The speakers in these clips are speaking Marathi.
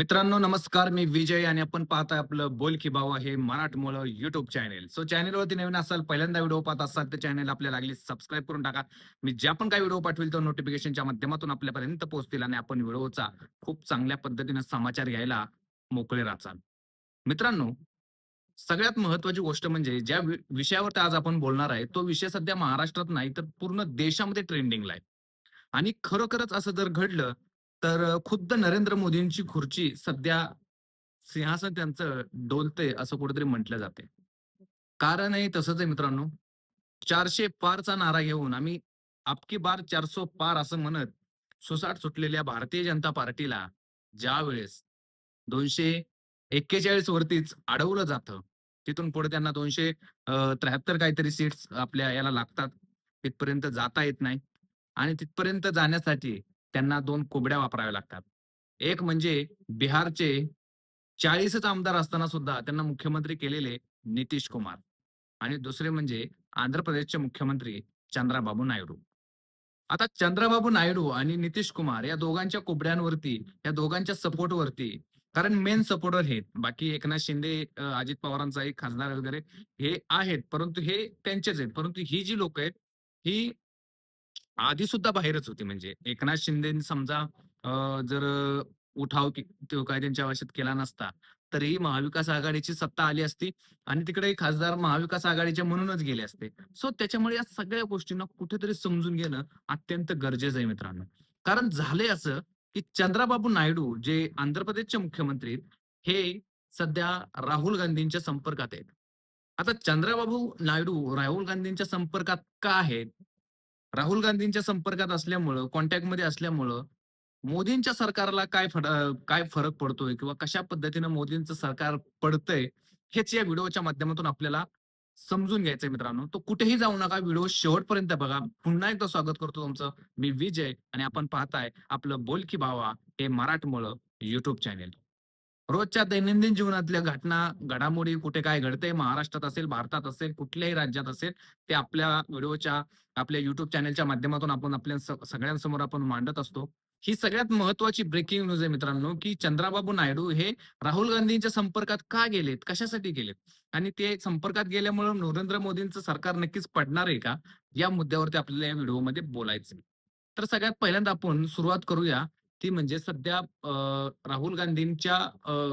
मित्रांनो नमस्कार. मी विजय आणि आपण पाहताय आपलं बोल की भाव हे मराठमोळं युट्यूब चॅनेल सो चॅनेलवरती नवीन असाल पहिल्यांदा व्हिडिओ पाहत असाल तर चॅनेल आपल्याला लागली सबस्क्राईब करून टाका. मी ज्या पण काही व्हिडिओ पाठवेल तो नोटिफिकेशनच्या माध्यमातून आपल्यापर्यंत पोहोचतील आणि आपण व्हिडिओचा खूप चांगल्या पद्धतीने समाचार घ्यायला मोकळे राहचाल. मित्रांनो सगळ्यात महत्वाची गोष्ट म्हणजे ज्या विषयावर आज आपण बोलणार आहे तो विषय सध्या महाराष्ट्रात नाही तर पूर्ण देशामध्ये ट्रेंडिंगला आहे. आणि खरोखरच असं जर घडलं तर खुद्द नरेंद्र मोदींची खुर्ची सध्या सिंहासन त्यांचं डोलते असं कुठेतरी म्हटलं जाते. कारणही तसंच आहे मित्रांनो चारशे पारचा नारा घेऊन आम्ही आपकी बार चारसो पार असं म्हणत सुसाट सुटलेल्या भारतीय जनता पार्टीला ज्या वेळेस दोनशे एक्केचाळीस वरतीच अडवलं जातं तिथून पुढे त्यांना दोनशे त्र्याहत्तर काहीतरी सीट्स आपल्या याला लागतात तिथपर्यंत जाता येत नाही. आणि तिथपर्यंत जाण्यासाठी त्यांना दोन कोबड्या वापराव्या लागतात. एक म्हणजे बिहारचे चाळीसच आमदार असताना सुद्धा त्यांना मुख्यमंत्री केलेले नितीश कुमार आणि दुसरे म्हणजे आंध्र प्रदेशचे मुख्यमंत्री चंद्राबाबू नायडू. आता चंद्राबाबू नायडू आणि नितीश कुमार या दोघांच्या कोबड्यांवरती या दोघांच्या सपोर्टवरती कारण मेन सपोर्टर आहेत बाकी एकनाथ शिंदे अजित पवारांचा एक खासदार वगैरे हे आहेत परंतु हे त्यांचेच आहेत परंतु ही जी लोक आहेत ही आधी सुद्धा बाहेरच होती. म्हणजे एकनाथ शिंदेनी समजा जर उठाव के- तो काय त्यांच्या आवाशात केला नसता तरीही महाविकास आघाडीची सत्ता आली असती आणि तिकडे खासदार महाविकास आघाडीचे म्हणूनच गेले असते. सो त्याच्यामुळे या सगळ्या गोष्टींना कुठेतरी समजून घेणं अत्यंत गरजेचं आहे मित्रांनो. कारण झालंय असं की चंद्राबाबू नायडू जे आंध्र प्रदेशचे मुख्यमंत्री आहेत, हे सध्या राहुल गांधींच्या संपर्कात आहेत. आता चंद्रबाबू नायडू राहुल गांधींच्या संपर्कात का आहेत? राहुल गांधींच्या संपर्कात असल्यामुळं कॉन्टॅक्टमध्ये असल्यामुळं मोदींच्या सरकारला काय फड- काय फरक पडतोय किंवा कशा पद्धतीनं मोदींचं सरकार पडतंय हेच या व्हिडिओच्या माध्यमातून आपल्याला समजून घ्यायचंय मित्रांनो. तो कुठेही जाऊ नका व्हिडिओ शेवटपर्यंत बघा. पुन्हा एकदा स्वागत करतो तुमचं. मी विजय आणि आपण पाहताय आपलं बोल की भावा हे मराठमोळं युट्यूब चॅनेल रोजच्या दैनंदिन जीवनातल्या घटना घडामोडी कुठे काय घडते महाराष्ट्रात असेल भारतात असेल कुठल्याही राज्यात असेल ते आपल्या व्हिडिओच्या आपल्या युट्यूब चॅनलच्या माध्यमातून आपण आपल्या सगळ्यांसमोर आपण मांडत असतो. ही सगळ्यात महत्वाची ब्रेकिंग न्यूज आहे मित्रांनो की चंद्राबाबू नायडू हे राहुल गांधींच्या संपर्कात का गेलेत? कशासाठी गेलेत? आणि ते संपर्कात गेल्यामुळे नरेंद्र मोदींचं सरकार नक्कीच पडणार आहे का? या मुद्द्यावरती आपल्याला या व्हिडिओमध्ये बोलायचं तर सगळ्यात पहिल्यांदा आपण सुरुवात करूया. ती म्हणजे सध्या राहुल गांधींच्या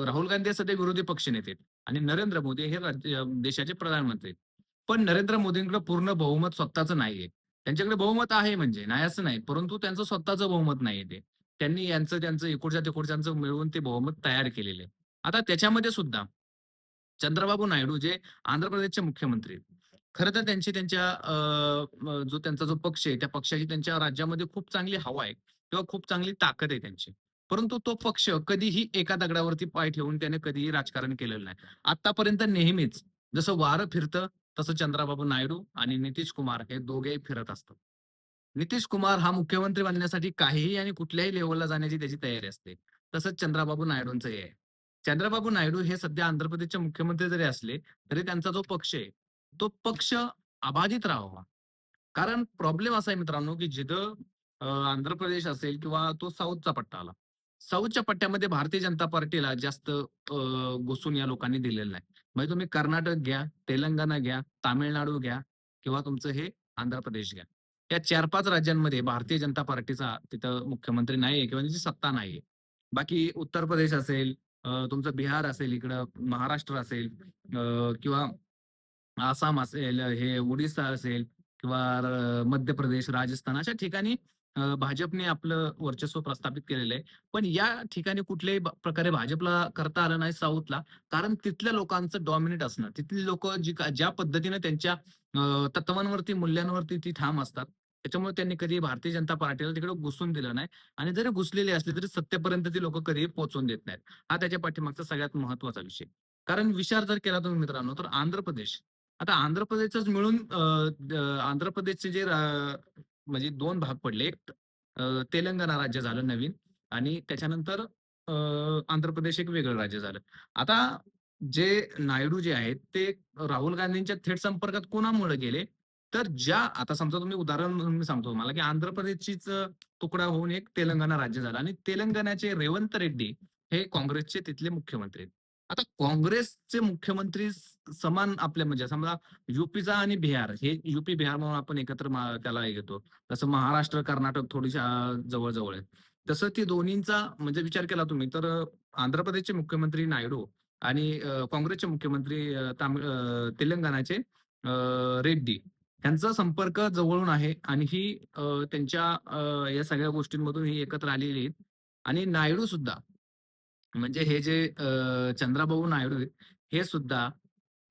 राहुल गांधी सध्या विरोधी पक्षनेते नेते आणि नरेंद्र मोदी हे राज्य- देशाचे प्रधानमंत्री पण नरेंद्र मोदींकडे पूर्ण बहुमत स्वतःचं नाहीये. त्यांच्याकडे बहुमत आहे म्हणजे नाही असं नाही परंतु त्यांचं स्वतःचं बहुमत नाहीये ते. त्यांनी यांचं त्यांचं इकडच्या तिकडच्यांचं मिळवून ते बहुमत तयार केलेले आता त्याच्यामध्ये सुद्धा चंद्रबाबू नायडू जे आंध्र प्रदेशचे मुख्यमंत्री खरं तर त्यांची त्यांच्या अं, जो त्यांचा जो पक्ष आहे त्या पक्षाची त्यांच्या राज्यामध्ये खूप चांगली हवा आहे किंवा खूप चांगली ताकद आहे त्यांची. परंतु तो पक्ष कधीही एका दगडावरती पाय ठेवून त्याने कधीही राजकारण केलेलं नाही. आतापर्यंत नेहमीच जसं वारं फिरतं तसं चंद्रबाबू नायडू आणि नितीश कुमार हे दोघेही फिरत असतात. नितीश कुमार हा मुख्यमंत्री बनण्यासाठी काहीही आणि कुठल्याही लेवलला जाण्याची त्याची तयारी असते. तसंच चंद्रबाबू नायडूंचंही आहे. चंद्रबाबू नायडू हे सध्या आंध्र प्रदेशचे मुख्यमंत्री जरी असले तरी त्यांचा जो पक्ष आहे तो पक्ष अबाधित राहावा. कारण प्रॉब्लेम असा आहे मित्रांनो की जिथं आंध्र प्रदेश असेल किंवा तो साऊथचा पट्टा आला. साऊथच्या पट्ट्यामध्ये भारतीय जनता पार्टीला जास्त घुसून या लोकांनी दिलेलं नाही. म्हणजे तुम्ही कर्नाटक घ्या तेलंगणा घ्या तामिळनाडू घ्या किंवा तुमचं हे आंध्र प्रदेश घ्या. या चार पाच राज्यांमध्ये भारतीय जनता पार्टीचा तिथं मुख्यमंत्री नाहीये किंवा त्याची सत्ता नाहीये. बाकी उत्तर प्रदेश असेल तुमचं बिहार असेल इकडं महाराष्ट्र असेल अं, किंवा आसाम असेल हे ओडिसा असेल किंवा मध्य प्रदेश राजस्थान अशा ठिकाणी भाजपने आपलं वर्चस्व प्रस्थापित केलेलं आहे. पण या ठिकाणी कुठल्याही प्रकारे भाजपला करता आलं नाही साऊथला कारण तिथल्या लोकांचं डॉमिनेट असणं तिथली लोक जी ज्या पद्धतीने त्यांच्या तत्वांवरती मूल्यांवरती ती ठाम असतात त्याच्यामुळे त्यांनी कधी भारतीय जनता पार्टीला तिकडे घुसून दिलं नाही आणि जरी घुसलेले असले तरी सत्तेपर्यंत ती लोक कधी पोहोचून देत नाहीत. हा त्याच्या पाठीमागचा सगळ्यात महत्त्वाचा विषय. कारण विचार जर केला तुम्ही मित्रांनो तर आंध्र प्रदेश आता आंध्र प्रदेशच मिळून अं, द- आंध्र प्रदेशचे जे रा- म्हणजे दोन भाग पडले. एक तेलंगणा राज्य झालं नवीन आणि त्याच्यानंतर आंध्र प्रदेश एक वेगळं राज्य झालं. आता जे नायडू जे आहेत ते राहुल गांधींच्या थेट संपर्कात कोणामुळे गेले? तर ज्या आता समजा तुम्ही उदाहरण म्हणून मी सांगतो तुम्हाला की आंध्र प्रदेशचीच अं, तुकडा होऊन एक तेलंगणा राज्य झालं आणि तेलंगणाचे रेवंत रेड्डी हे काँग्रेसचे तिथले मुख्यमंत्री आहेत. आता काँग्रेसचे मुख्यमंत्री समान आपल्या म्हणजे समजा युपीचा आणि बिहार हे युपी बिहार म्हणून आपण एकत्र त्याला हे घेतो. तसं महाराष्ट्र कर्नाटक थोडीशी जवळ जवळ आहे. तसं ती दोन्हींचा म्हणजे विचार केला तुम्ही तर आंध्र प्रदेशचे मुख्यमंत्री नायडू आणि काँग्रेसचे मुख्यमंत्री तामिळ तेलंगणाचे रेड्डी यांचा संपर्क जवळून आहे आणि ही त्यांच्या या सगळ्या गोष्टींमधून ही एकत्र आलेली आहेत. आणि नायडू सुद्धा म्हणजे हे जे चंद्राबाबू नायडू हे सुद्धा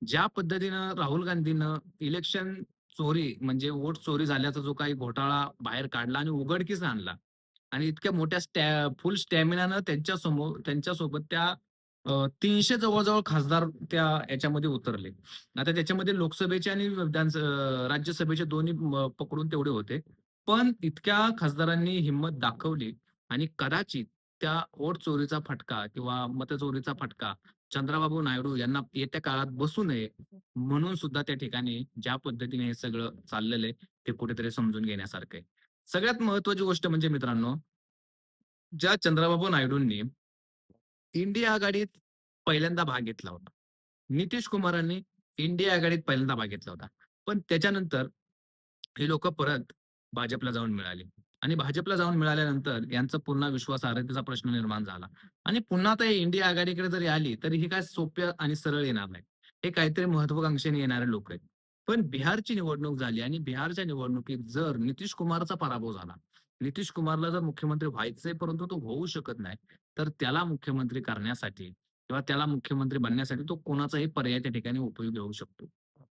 ज्या पद्धतीनं राहुल गांधीनं इलेक्शन चोरी म्हणजे वोट चोरी झाल्याचा जो काही घोटाळा बाहेर काढला आणि उघडकीस आणला आणि इतक्या मोठ्या स्टॅ फुल स्टॅमिनानं त्यांच्यासमोर त्यांच्यासोबत त्या तीनशे जवळजवळ खासदार त्या याच्यामध्ये उतरले. आता त्याच्यामध्ये लोकसभेचे आणि विधान राज्यसभेचे दोन्ही पकडून तेवढे होते. पण इतक्या खासदारांनी हिंमत दाखवली आणि कदाचित त्या वोट चोरीचा फटका किंवा मतचोरीचा फटका चंद्राबाबू नायडू यांना येत्या काळात बसू नये म्हणून सुद्धा त्या ठिकाणी ज्या पद्धतीने हे सगळं चाललेलं आहे ते कुठेतरी समजून घेण्यासारखं आहे. सगळ्यात महत्वाची गोष्ट म्हणजे मित्रांनो, ज्या चंद्राबाबू नायडूंनी इंडिया आघाडीत पहिल्यांदा भाग घेतला होता. नितीश कुमारांनी इंडिया आघाडीत पहिल्यांदा भाग घेतला होता. पण त्याच्यानंतर ही लोक परत भाजपला जाऊन मिळाली आणि भाजपला जाऊन मिळाल्यानंतर यांचा पुन्हा विश्वासार्हतेचा प्रश्न निर्माण झाला आणि पुन्हा आता इंडिया आघाडीकडे जरी आली तरी ही काय सोप्या आणि सरळ येणार नाही. हे काहीतरी महत्वाकांक्षेने येणारे लोक आहेत. पण बिहारची निवडणूक झाली आणि बिहारच्या निवडणुकीत जर नितीश कुमारचा पराभव झाला, नितीश कुमारला जर मुख्यमंत्री व्हायचंय परंतु तो होऊ शकत नाही, तर त्याला मुख्यमंत्री करण्यासाठी किंवा त्याला मुख्यमंत्री बनण्यासाठी तो कोणाचाही पर्याय त्या ठिकाणी उपयोगी होऊ शकतो.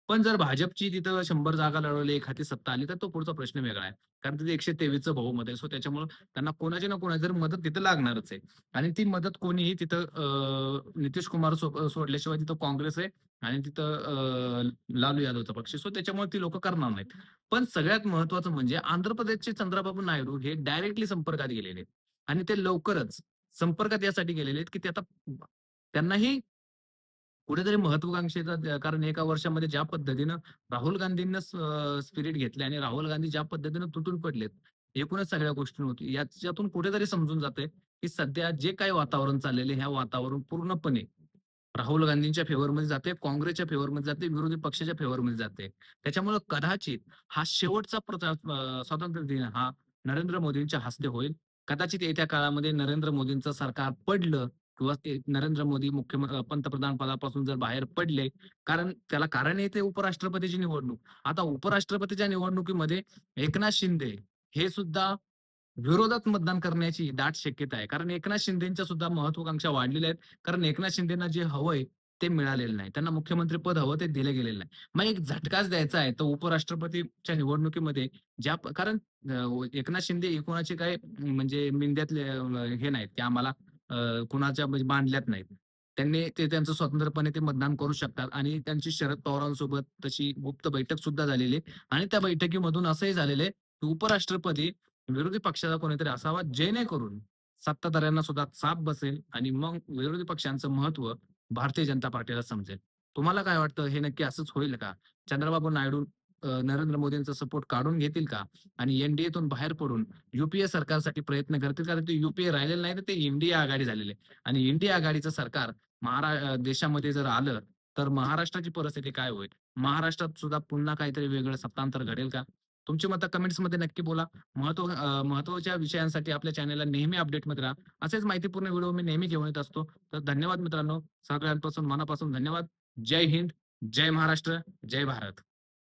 पण जर भाजपची तिथं शंभर जागा लढवली, एखादी सत्ता आली, तर तो पुढचा प्रश्न वेगळा आहे. कारण तिथे 123चं बहुमत आहे. सो त्याच्यामुळे त्यांना कोणाची ना कोणाची जर मदत तिथं लागणारच आहे. आणि ती मदत कोणीही तिथं नितीश कुमार सोडल्याशिवाय तिथं काँग्रेस आहे आणि तिथं लालू यादवचा पक्ष सो त्याच्यामुळे ती लोक करणार नाहीत. पण सगळ्यात महत्वाचं म्हणजे आंध्र प्रदेशचे चंद्राबाबू नायडू हे डायरेक्टली संपर्कात गेलेले आहेत. आणि ते लवकरच संपर्कात यासाठी गेलेले आहेत, की ते आता त्यांनाही कुठेतरी महत्वाकांक्षेचा कारण एका वर्षामध्ये ज्या पद्धतीनं राहुल गांधींना स्पिरिट घेतले आणि राहुल गांधी ज्या पद्धतीनं तुटून पडलेत एकूणच सगळ्या गोष्टी होती. याच्यातून कुठेतरी समजून जाते की सध्या जे काही वातावरण चाललेले ह्या वातावरण पूर्णपणे राहुल गांधींच्या फेवरमध्ये जाते काँग्रेसच्या फेवरमध्ये जाते विरोधी पक्षाच्या फेवरमध्ये जाते त्याच्यामुळे कदाचित हा शेवटचा प्रचार स्वातंत्र्य दिन हा नरेंद्र मोदींच्या हस्ते होईल. कदाचित येत्या काळामध्ये नरेंद्र मोदींचं सरकार पडलं किंवा ते नरेंद्र मोदी मुख्यमंत्री पंतप्रधान पदापासून जर बाहेर पडले कारण त्याला कारण आहे ते उपराष्ट्रपतीची निवडणूक. आता उपराष्ट्रपतीच्या निवडणुकीमध्ये एकनाथ शिंदे हे सुद्धा विरोधात मतदान करण्याची दाट शक्यता आहे. कारण एकनाथ शिंदेच्या सुद्धा महत्वाकांक्षा वाढलेल्या आहेत. कारण एकनाथ शिंदेना जे हवंय ते मिळालेलं नाही. त्यांना मुख्यमंत्री पद हवं ते दिलं गेलेलं नाही. मग एक झटकाच द्यायचा आहे तर उपराष्ट्रपतीच्या निवडणुकीमध्ये ज्या कारण एकनाथ शिंदे एकूणाचे काय म्हणजे मिंद्यातले हे नाहीत की आम्हाला कुणाच्या म्हणजे बांधल्यात नाहीत. त्यांनी ते त्यांचं स्वतंत्रपणे ते मतदान करू शकतात आणि त्यांची शरद पवारांसोबत तशी गुप्त बैठक सुद्धा झालेली आहे आणि त्या बैठकीमधून असंही झालेलं आहे की उपराष्ट्रपती विरोधी पक्षाचा कोणीतरी असावा जेणेकरून सत्ताधाऱ्यांना सुद्धा साप बसेल आणि मग विरोधी पक्षांचं महत्त्व भारतीय जनता पार्टीला समजेल. तुम्हाला काय वाटतं? हे नक्की असंच होईल का? चंद्रबाबू नायडू नरेंद्र मोदींचा सपोर्ट काढून घेतील का? आणि एनडीएतून बाहेर पडून युपीए सरकारसाठी प्रयत्न करतील कारण ते युपीए राहिलेलं नाही तर ते इंडिया आघाडी झालेले आहे. आणि इंडिया आघाडीचं सरकार महारा देशामध्ये जर आलं तर महाराष्ट्राची परिस्थिती काय होईल? महाराष्ट्रात सुद्धा पुन्हा काहीतरी वेगळं सत्तांतर घडेल का? तुमची मतं कमेंट्समध्ये नक्की बोला. महत्त्व महत्त्वाच्या विषयांसाठी आपल्या चॅनलला नेहमी अपडेटमध्ये राहा. असेच माहितीपूर्ण व्हिडिओ मी नेहमी घेऊन येत असतो. तर धन्यवाद मित्रांनो. सगळ्यांपासून मनापासून धन्यवाद. जय हिंद. जय महाराष्ट्र. जय भारत.